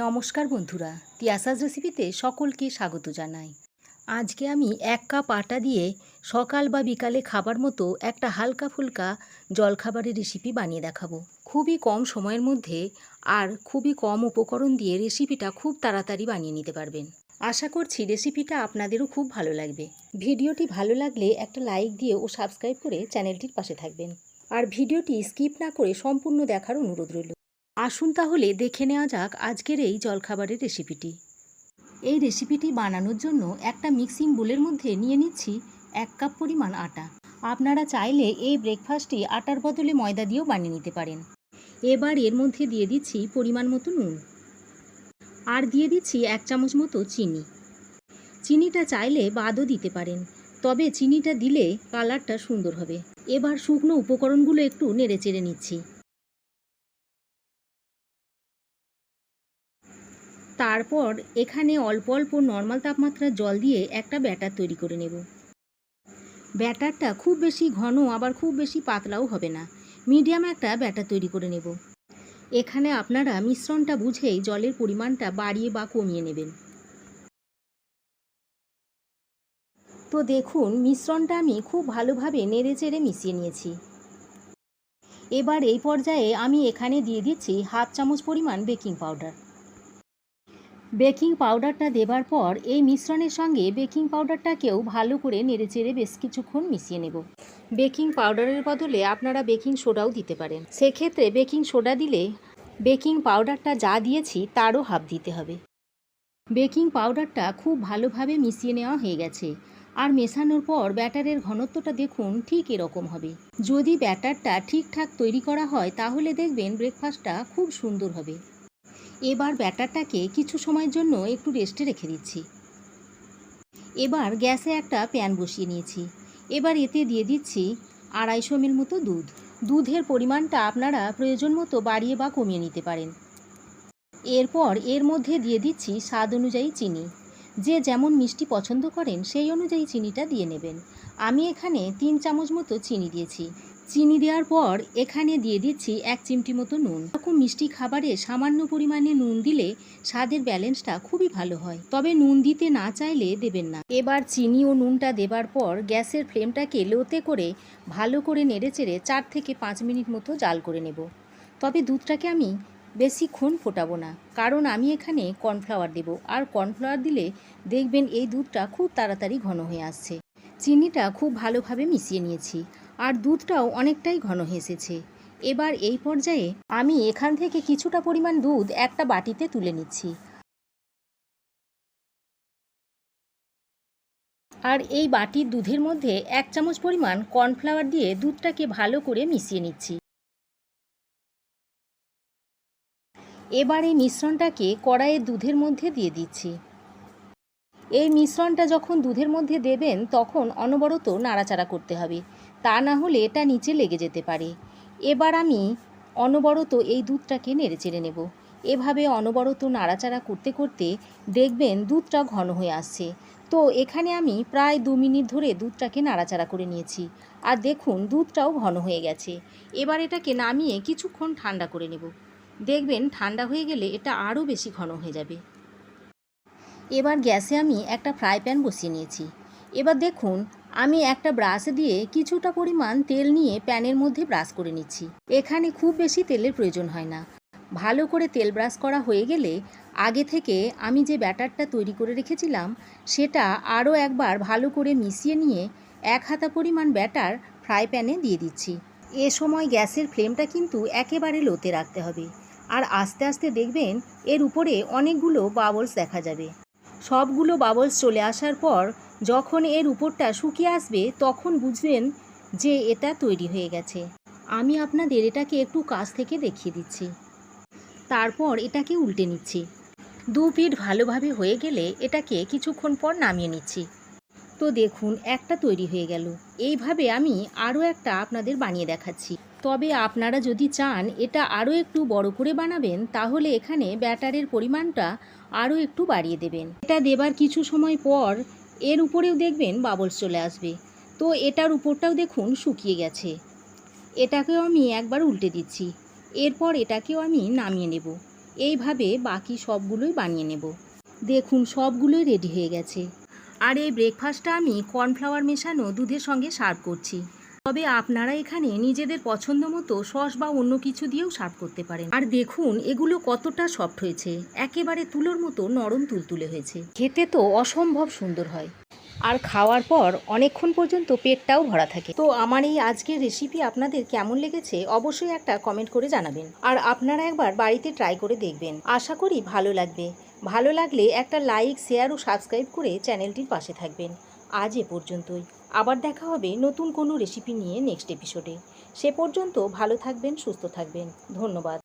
নমস্কার বন্ধুরা, তিয়াসাজ রেসিপিতে সকলকে স্বাগত জানাই। আজকে আমি এক কাপ আটা দিয়ে সকাল বা বিকালে খাবার মতো একটা হালকা ফুলকা জলখাবারের রেসিপি বানিয়ে দেখাবো। খুবই কম সময়ের মধ্যে আর খুবই কম উপকরণ দিয়ে রেসিপিটা খুব তাড়াতাড়ি বানিয়ে নিতে পারবেন। আশা করছি রেসিপিটা আপনাদেরও খুব ভালো লাগবে। ভিডিওটি ভালো লাগলে একটা লাইক দিয়ে ও সাবস্ক্রাইব করে চ্যানেলটির পাশে থাকবেন। আর ভিডিওটি স্কিপ না করে সম্পূর্ণ দেখার অনুরোধ রইল। আসুন তাহলে দেখে নেওয়া যাক আজকের এই জলখাবারের রেসিপিটি। এই রেসিপিটি বানানোর জন্য একটা মিক্সিং বোলের মধ্যে নিয়ে নিচ্ছি এক কাপ পরিমাণ আটা। আপনারা চাইলে এই ব্রেকফাস্টটি আটার বদলে ময়দা দিয়েও বানিয়ে নিতে পারেন। এবার এর মধ্যে দিয়ে দিচ্ছি পরিমাণ মতো নুন। আর দিয়ে দিচ্ছি এক চামচ মতো চিনি। চিনিটা চাইলে বাদও দিতে পারেন, তবে চিনিটা দিলে কালারটা সুন্দর হবে। এবার শুকনো উপকরণগুলো একটু নেড়ে চেড়ে নিচ্ছি। তারপর এখানে অল্প অল্প নর্মাল তাপমাত্রার জল দিয়ে একটা ব্যাটার তৈরি করে নেব। ব্যাটারটা খুব বেশি ঘন, আবার খুব বেশি পাতলাও হবে না। মিডিয়াম একটা ব্যাটার তৈরি করে নেব। এখানে আপনারা মিশ্রণটা বুঝেই জলের পরিমাণটা বাড়িয়ে বা কমিয়ে নেবেন। তো দেখুন, মিশ্রণটা আমি খুব ভালোভাবে নেড়ে চেড়ে মিশিয়ে নিয়েছি। এবার এই পর্যায়ে আমি এখানে দিয়ে দিচ্ছি হাফ চামচ পরিমাণ বেকিং পাউডার। বেকিং পাউডারটা দেবার পর এই মিশ্রণের সঙ্গে বেকিং পাউডারটাকেও ভালো করে নেড়েচেড়ে বেশ কিছুক্ষণ মিশিয়ে নেব। বেকিং পাউডারের বদলে আপনারা বেকিং সোডাও দিতে পারেন। সেক্ষেত্রে বেকিং সোডা দিলে বেকিং পাউডারটা যা দিয়েছি তারও হাফ দিতে হবে। বেকিং পাউডারটা খুব ভালোভাবে মিশিয়ে নেওয়া হয়ে গেছে। আর মেশানোর পর ব্যাটারের ঘনত্বটা দেখুন ঠিক এরকম হবে। যদি ব্যাটারটা ঠিকঠাক তৈরি করা হয় তাহলে দেখবেন ব্রেকফাস্টটা খুব সুন্দর হবে। এবার ব্যাটারটাকে কিছু সময়ের জন্য একটু রেস্টে রেখে দিচ্ছি। এবার গ্যাসে একটা প্যান বসিয়ে নিয়েছি। এবার এতে দিয়ে দিচ্ছি আড়াইশো মিল মতো দুধ। দুধের পরিমাণটা আপনারা প্রয়োজন মতো বাড়িয়ে বা কমিয়ে নিতে পারেন। এরপর এর মধ্যে দিয়ে দিচ্ছি স্বাদ অনুযায়ী চিনি। যে যেমন মিষ্টি পছন্দ করেন সেই অনুযায়ী চিনিটা দিয়ে নেবেন। আমি এখানে তিন চামচ মতো চিনি দিয়েছি। চিনি দেওয়ার পর এখানে দিয়ে দিচ্ছি এক চিমটি মতো নুন। এরকম মিষ্টি খাবারে সামান্য পরিমাণে নুন দিলে স্বাদের ব্যালেন্সটা খুবই ভালো হয়। তবে নুন দিতে না চাইলে দেবেন না। এবার চিনি ও নুনটা দেবার পর গ্যাসের ফ্লেমটাকে লোতে করে ভালো করে নেড়েচেড়ে চার থেকে পাঁচ মিনিট মতো জাল করে নেব। তবে দুধটাকে আমি বেশিক্ষণ ফোটাবো না, কারণ আমি এখানে কর্নফ্লাওয়ার দেব। আর কর্নফ্লাওয়ার দিলে দেখবেন এই দুধটা খুব তাড়াতাড়ি ঘন হয়ে আসছে। চিনিটা খুব ভালোভাবে মিশিয়ে নিয়েছি। আর দুধটাও অনেকটাই ঘন এসেছে এবার এই পর্যায়ে আমি এখান থেকে কিছুটা পরিমাণ দুধ একটা বাটিতে তুলে নিচ্ছি। আর এই বাটির দুধের মধ্যে এক চামচ পরিমাণ কর্নফ্লাওয়ার দিয়ে দুধটাকে ভালো করে মিশিয়ে নিচ্ছি। এবার এই মিশ্রণটাকে কড়াইয়ের দুধের মধ্যে দিয়ে দিচ্ছি। এই মিশ্রণটা যখন দুধের মধ্যে দেবেন, তখন অনবরত নাড়াচাড়া করতে হবে। তা না হলে এটা নিচে লেগে যেতে পারে। এবার আমি অনবরত এই দুধটাকে নেড়ে চেড়ে নেব। এভাবে অনবরত নাড়াচাড়া করতে করতে দেখবেন দুধটা ঘন হয়ে আসছে। তো এখানে আমি প্রায় দু মিনিট ধরে দুধটাকে নাড়াচাড়া করে নিয়েছি। আর দেখুন, দুধটাও ঘন হয়ে গেছে। এবার এটাকে নামিয়ে কিছুক্ষণ ঠান্ডা করে নেব। দেখবেন ঠান্ডা হয়ে গেলে এটা আরও বেশি ঘন হয়ে যাবে। এবার গ্যাসে আমি একটা ফ্রাই প্যান বসিয়ে নিয়েছি। এবার দেখুন আমি একটা ব্রাশ দিয়ে কিছুটা পরিমাণ তেল নিয়ে প্যানের মধ্যে ব্রাশ করে নিচ্ছি। এখানে খুব বেশি তেলের প্রয়োজন হয় না। ভালো করে তেল ব্রাশ করা হয়ে গেলে আগে থেকে আমি যে ব্যাটারটা তৈরি করে রেখেছিলাম, সেটা আরও একবার ভালো করে মিশিয়ে নিয়ে এক হাতা পরিমাণ ব্যাটার ফ্রাই প্যানে দিয়ে দিচ্ছি। এ সময় গ্যাসের ফ্লেমটা কিন্তু একেবারে লোতে রাখতে হবে। আর আস্তে আস্তে দেখবেন এর উপরে অনেকগুলো বাবলস দেখা যাবে। সবগুলো বাবলস চলে আসার পর যখন এর উপরটা শুকিয়ে আসবে, তখন বুঝবেন যে এটা তৈরি হয়ে গেছে। আমি আপনাদের এটাকে একটু কাছ থেকে দেখিয়ে দিচ্ছি। তারপর এটাকে উল্টে নিচ্ছি। দু পিঠ ভালোভাবে হয়ে গেলে এটাকে কিছুক্ষণ পর নামিয়ে নিচ্ছি। তো দেখুন, একটা তৈরি হয়ে গেল। এইভাবে আমি আরও একটা আপনাদের বানিয়ে দেখাচ্ছি। তবে আপনারা যদি চান এটা আরও একটু বড় করে বানাবেন, তাহলে এখানে ব্যাটারের পরিমাণটা আরও একটু বাড়িয়ে দেবেন। এটা দেবার কিছু সময় পর এর উপরেও দেখবেন বাবলস চলে আসবে। তো এটার উপরটাও দেখুন শুকিয়ে গেছে। এটাকেও আমি একবার উল্টে দিচ্ছি। এরপর এটাকেও আমি নামিয়ে নেব। এইভাবে বাকি সবগুলোই বানিয়ে নেব। দেখুন, সবগুলোই রেডি হয়ে গেছে। আর এই ব্রেকফাস্টটা আমি কর্নফ্লাওয়ার মেশানো দুধের সঙ্গে সার্ভ করছি। তবে আপনারা এখানে নিজেদের পছন্দ মতো সস বা অন্য কিছু দিয়েও সার্ভ করতে পারেন। আর দেখুন, এগুলো কতটা সফট হয়েছে। একেবারে তুলোর মতো নরম তুলতুলে হয়েছে। খেতে তো অসম্ভব সুন্দর হয়। আর খাওয়ার পর অনেকক্ষণ পর্যন্ত পেটটাও ভরা থাকে। তো আমার এই আজকের রেসিপি আপনাদের কেমন লেগেছে অবশ্যই একটা কমেন্ট করে জানাবেন। আর আপনারা একবার বাড়িতে ট্রাই করে দেখবেন। আশা করি ভালো লাগবে। ভালো লাগলে একটা লাইক, শেয়ার ও সাবস্ক্রাইব করে চ্যানেলটির পাশে থাকবেন। আজ এ পর্যন্তই। আবার দেখা হবে নতুন কোনো রেসিপি নিয়ে নেক্সট এপিসোডে সে পর্যন্ত ভালো থাকবেন, সুস্থ থাকবেন। ধন্যবাদ।